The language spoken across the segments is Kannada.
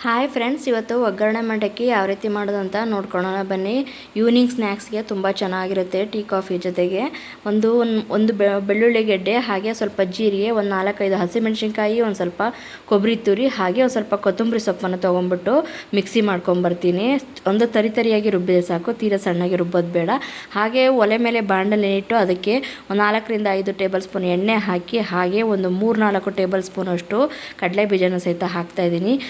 ಹಾಯ್ ಫ್ರೆಂಡ್ಸ್ ಇವತ್ತು ಒಗ್ಗರಣೆ ಮಂಡಕ್ಕಿ ಯಾವ ರೀತಿ ಮಾಡೋದು ಅಂತ ನೋಡ್ಕೊಳ್ಳೋಣ. ಬನ್ನಿ ಈವ್ನಿಂಗ್ ಸ್ನ್ಯಾಕ್ಸ್ಗೆ ತುಂಬ ಚೆನ್ನಾಗಿರುತ್ತೆ ಟೀ, ಕಾಫಿ ಜೊತೆಗೆ. ಒಂದು, ಒಂದ್- ಬೆಳ್ಳುಳ್ಳಿ ಗೆಡ್ಡೆ, ಹಾಗೆ ಸ್ವಲ್ಪ ಜೀರಿಗೆ, ಒಂದು ನಾಲ್ಕೈದು ಹಸಿಮೆಣಸಿನ್ಕಾಯಿ, ಒಂದು ಸ್ವಲ್ಪ ಕೊಬ್ಬರಿ ತುರಿ, ಹಾಗೆ ಒಂದು ಸ್ವಲ್ಪ ಕೊತ್ತಂಬರಿ ಸೊಪ್ಪನ್ನು ತೊಗೊಂಡ್ಬಿಟ್ಟು ಮಿಕ್ಸಿ ಮಾಡ್ಕೊಂಬರ್ತೀನಿ ಒಂದು ತರಿ ತರಿಯಾಗಿ ರುಬ್ಬಿದ್ರೆ ಸಾಕು, ತೀರಾ ಸಣ್ಣಗೆ ರುಬ್ಬೋದು ಬೇಡ. ಹಾಗೆ ಒಲೆ ಮೇಲೆ ಬಾಂಡಲ್ಲಿ ಇಟ್ಟು ಅದಕ್ಕೆ ಒಂದು ನಾಲ್ಕರಿಂದ ಐದು ಟೇಬಲ್ ಸ್ಪೂನ್ ಎಣ್ಣೆ ಹಾಕಿ, ಹಾಗೆ ಒಂದು ಮೂರು ನಾಲ್ಕು ಟೇಬಲ್ ಸ್ಪೂನಷ್ಟು ಕಡಲೆ ಬೀಜನ ಸಹಿತ ಹಾಕ್ತಾ ಇದ್ದೀನಿ.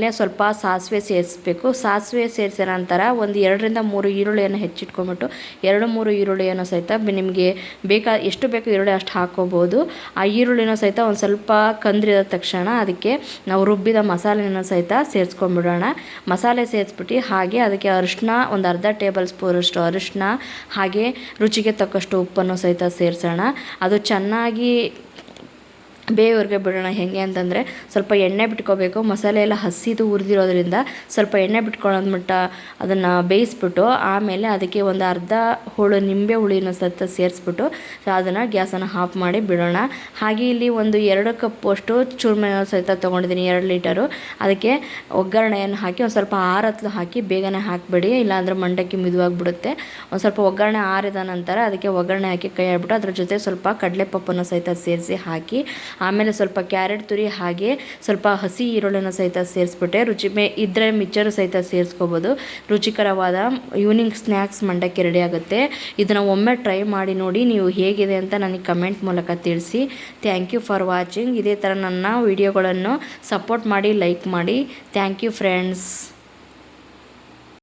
ಆಮೇಲೆ ಸ್ವಲ್ಪ ಸಾಸಿವೆ ಸೇರಿಸ್ಬೇಕು. ಸಾಸಿವೆ ಸೇರಿಸಿದ ನಂತರ ಒಂದು ಎರಡರಿಂದ ಮೂರು ಈರುಳ್ಳಿಯನ್ನು ಹೆಚ್ಚಿಟ್ಕೊಂಬಿಟ್ಟು ಎರಡು ಮೂರು ಈರುಳ್ಳಿಯನ್ನು ಸಹಿತ ನಿಮಗೆ ಬೇಕಾ, ಎಷ್ಟು ಬೇಕು ಈರುಳ್ಳಿ ಅಷ್ಟು ಹಾಕ್ಕೋಬೋದು. ಆ ಈರುಳ್ಳಿನ ಸಹಿತ ಒಂದು ಸ್ವಲ್ಪ ಕಂದ್ರಿದ ತಕ್ಷಣ ಅದಕ್ಕೆ ನಾವು ರುಬ್ಬಿದ ಮಸಾಲೆನ ಸಹಿತ ಸೇರಿಸ್ಕೊಂಡ್ಬಿಡೋಣ. ಮಸಾಲೆ ಸೇರಿಸ್ಬಿಟ್ಟು ಹಾಗೆ ಅದಕ್ಕೆ ಅರಿಶಿನ ಒಂದು ಅರ್ಧ ಟೇಬಲ್ ಸ್ಪೂನಷ್ಟು ಅರಿಶಿನ ಹಾಗೆ ರುಚಿಗೆ ತಕ್ಕಷ್ಟು ಉಪ್ಪನ್ನು ಸಹಿತ ಸೇರಿಸೋಣ. ಅದು ಚೆನ್ನಾಗಿ ಬೇವ್ರಿಗೆ ಬಿಡೋಣ ಹೇಗೆ ಅಂತಂದರೆ ಸ್ವಲ್ಪ ಎಣ್ಣೆ ಬಿಟ್ಕೋಬೇಕು. ಮಸಾಲೆ ಎಲ್ಲ ಹಸಿದು ಹುರಿದಿರೋದ್ರಿಂದ ಸ್ವಲ್ಪ ಎಣ್ಣೆ ಬಿಟ್ಕೊಳ್ಳೋದು ಮಟ್ಟ ಅದನ್ನು ಬೇಯಿಸ್ಬಿಟ್ಟು ಆಮೇಲೆ ಅದಕ್ಕೆ ಒಂದು ಅರ್ಧ ಹೋಳು ನಿಂಬೆ ಹುಳಿನ ಸತ್ತ ಸೇರಿಸ್ಬಿಟ್ಟು ಅದನ್ನು ಗ್ಯಾಸನ್ನು ಆಫ್ ಮಾಡಿ ಬಿಡೋಣ. ಹಾಗೆ ಇಲ್ಲಿ ಒಂದು ಎರಡು ಕಪ್ ಅಷ್ಟು ಚೂರ್ಮೆನ ಸಹಿತ ತೊಗೊಂಡಿದ್ದೀನಿ, ಎರಡು ಲೀಟರು. ಅದಕ್ಕೆ ಒಗ್ಗರಣೆಯನ್ನು ಹಾಕಿ ಒಂದು ಸ್ವಲ್ಪ ಆರತ್ಲು ಹಾಕಿ ಬೇಗನೆ ಹಾಕಿಬಿಡಿ, ಇಲ್ಲಾಂದರೆ ಮಂಡಕ್ಕಿ ಮಿದುವಾಗಿಬಿಡುತ್ತೆ. ಒಂದು ಸ್ವಲ್ಪ ಒಗ್ಗರಣೆ ಆರಿದ ನಂತರ ಅದಕ್ಕೆ ಒಗ್ಗರಣೆ ಹಾಕಿ ಕೈ ಆಡ್ಬಿಟ್ಟು ಅದ್ರ ಜೊತೆ ಸ್ವಲ್ಪ ಕಡಲೆಪಪ್ಪನ್ನು ಸಹಿತ ಸೇರಿಸಿ ಹಾಕಿ ಆಮೇಲೆ ಸ್ವಲ್ಪ ಕ್ಯಾರೆಟ್ ತುರಿ ಹಾಗೆ ಸ್ವಲ್ಪ ಹಸಿ ಈರುಳ್ಳಿನ ಸಹಿತ ಸೇರಿಸ್ಬಿಟ್ಟೆ. ರುಚಿ ಮೇ ಇದ್ದರೆ ಮಿಚ್ಚರು ಸಹಿತ ಸೇರಿಸ್ಕೋಬೋದು. ರುಚಿಕರವಾದ ಈವ್ನಿಂಗ್ ಸ್ನ್ಯಾಕ್ಸ್ ಮಂಡಕ್ಕಿ ರೆಡಿ ಆಗುತ್ತೆ. ಇದನ್ನು ಒಮ್ಮೆ ಟ್ರೈ ಮಾಡಿ ನೋಡಿ ನೀವು ಹೇಗಿದೆ ಅಂತ ನನಗೆ ಕಮೆಂಟ್ ಮೂಲಕ ತಿಳಿಸಿ. ಥ್ಯಾಂಕ್ ಯು ಫಾರ್ ವಾಚಿಂಗ್ ಇದೇ ಥರ ನನ್ನ ವಿಡಿಯೋಗಳನ್ನು ಸಪೋರ್ಟ್ ಮಾಡಿ ಲೈಕ್ ಮಾಡಿ. Thank you friends